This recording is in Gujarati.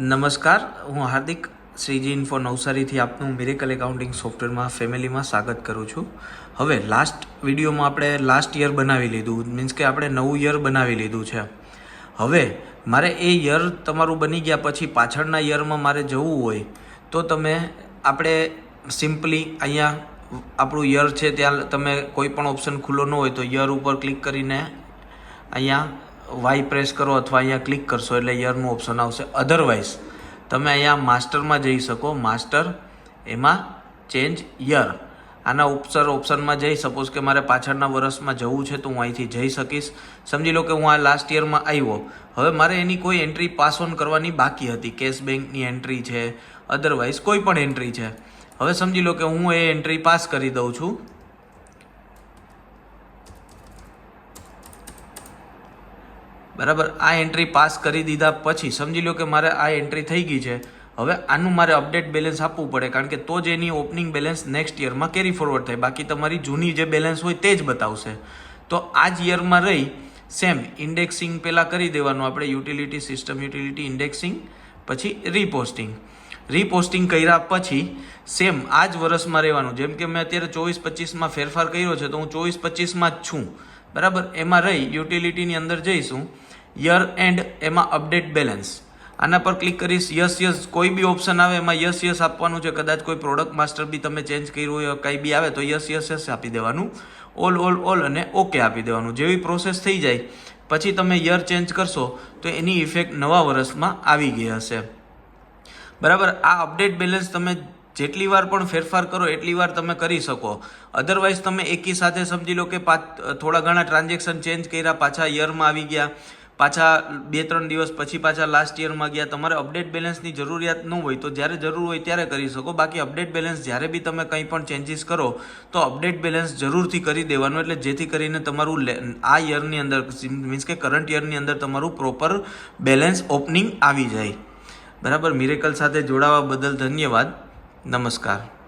નમસ્કાર, હું હાર્દિક શ્રીજી ઇન્ફો નવસારીથી આપનું મિરેકલ એકાઉન્ટિંગ સોફ્ટવેરમાં ફેમિલીમાં સ્વાગત કરું છું. હવે લાસ્ટ વિડીયોમાં આપણે લાસ્ટ યર બનાવી લીધું મીન્સ કે આપણે નવું યર બનાવી લીધું છે. હવે મારે એ યર તમારું બની ગયા પછી પાછળના યરમાં મારે જવું હોય, તો તમે આપણે સિમ્પલી અહીંયા આપણું યર છે ત્યાં તમે કોઈ પણ ઓપ્શન ખુલ્લો ન હોય તો યર ઉપર ક્લિક કરીને અહીંયા વાય પ્રેસ કરો અથવા અહીંયા ક્લિક કરશો એટલે યરનું ઓપ્શન આવશે. અધરવાઇઝ તમે અહીંયા માસ્ટરમાં જઈ શકો. માસ્ટર એમાં ચેન્જ યર આના ઉપસર ઓપ્શનમાં જઈ સપોઝ કે મારે પાછળના વર્ષમાં જવું છે તો હું અહીંથી જઈ શકીશ. સમજી લો કે હું આ લાસ્ટ યરમાં આવ્યો. હવે મારે એની કોઈ એન્ટ્રી પાસ ઓન કરવાની બાકી હતી. કેશ બેંકની એન્ટ્રી છે. અધરવાઇઝ કોઈ પણ એન્ટ્રી છે. હવે સમજી લો કે હું એ એન્ટ્રી પાસ કરી દઉં છું. બરાબર? આ એન્ટ્રી પાસ કરી દીધા પછી સમજી લો કે મારે આ એન્ટ્રી થઈ ગઈ છે. હવે આનું મારે અપડેટ બેલેન્સ આપવું પડે, કારણ કે તો જ એની ઓપનિંગ બેલેન્સ નેક્સ્ટ યરમાં કેરી ફોરવર્ડ થાય. બાકી તમારી જૂની જે બેલેન્સ હોય તે જ બતાવશે. તો આ જ યરમાં રહી સેમ ઇન્ડેક્સિંગ પહેલાં કરી દેવાનું. આપણે યુટિલિટી સિસ્ટમ યુટિલિટી ઇન્ડેક્સિંગ પછી રીપોસ્ટિંગ રીપોસ્ટિંગ કર્યા પછી સેમ આ જ વર્ષમાં રહેવાનું. જેમ કે મેં અત્યારે ચોવીસ પચીસમાં ફેરફાર કર્યો છે, તો હું ચોવીસ પચીસમાં જ છું. બરાબર? એમાં રહી, યુટિલિટીની અંદર જઈશું. યર એન્ડ એમાં અપડેટ બેલેન્સ આના પર ક્લિક કરીશ યસ યસ કોઈ બી ઓપ્શન આવે, એમાં યસ યસ આપવાનું છે. કદાચ કોઈ પ્રોડક્ટ માસ્ટર બી તમે ચેન્જ કર્યું હોય, કંઈ બી આવે, તો યસ યસ યસ આપી દેવાનું. ઓલ ઓલ ઓલ અને ઓકે આપી દેવાનું. જેવી પ્રોસેસ થઈ જાય, પછી તમે યર ચેન્જ કરશો, તો એની ઇફેક્ટ નવા વર્ષમાં આવી ગઈ હશે. બરાબર? આ અપડેટ બેલેન્સ તમે જેટલી વાર પણ ફેરફાર કરો, એટલી વાર તમે કરી શકો. અધરવાઇઝ તમે એકી સાથે સમજી લો કે થોડા ઘણા ટ્રાન્ઝેક્શન ચેન્જ કર્યા, પાછા યરમાં આવી ગયા. પાછા બે, ત્રણ દિવસ પછી પાછા લાસ્ટ યરમાં ગયા. તમારે અપડેટ બેલેન્સની જરૂરિયાત ન હોય તો જ્યારે જરૂર હોય ત્યારે કરી શકો. બાકી અપડેટ બેલેન્સ જ્યારે બી તમે કંઈ પણ ચેન્જીસ કરો, તો અપડેટ બેલેન્સ જરૂરથી કરી દેવાનું. એટલે જેથી કરીને તમારું આ યરની અંદર, મીન્સ કે કરંટ યરની અંદર તમારું પ્રોપર બેલેન્સ ઓપનિંગ આવી જાય. બરાબર મિરેકલ સાથે જોડાવા બદલ ધન્યવાદ. નમસ્કાર.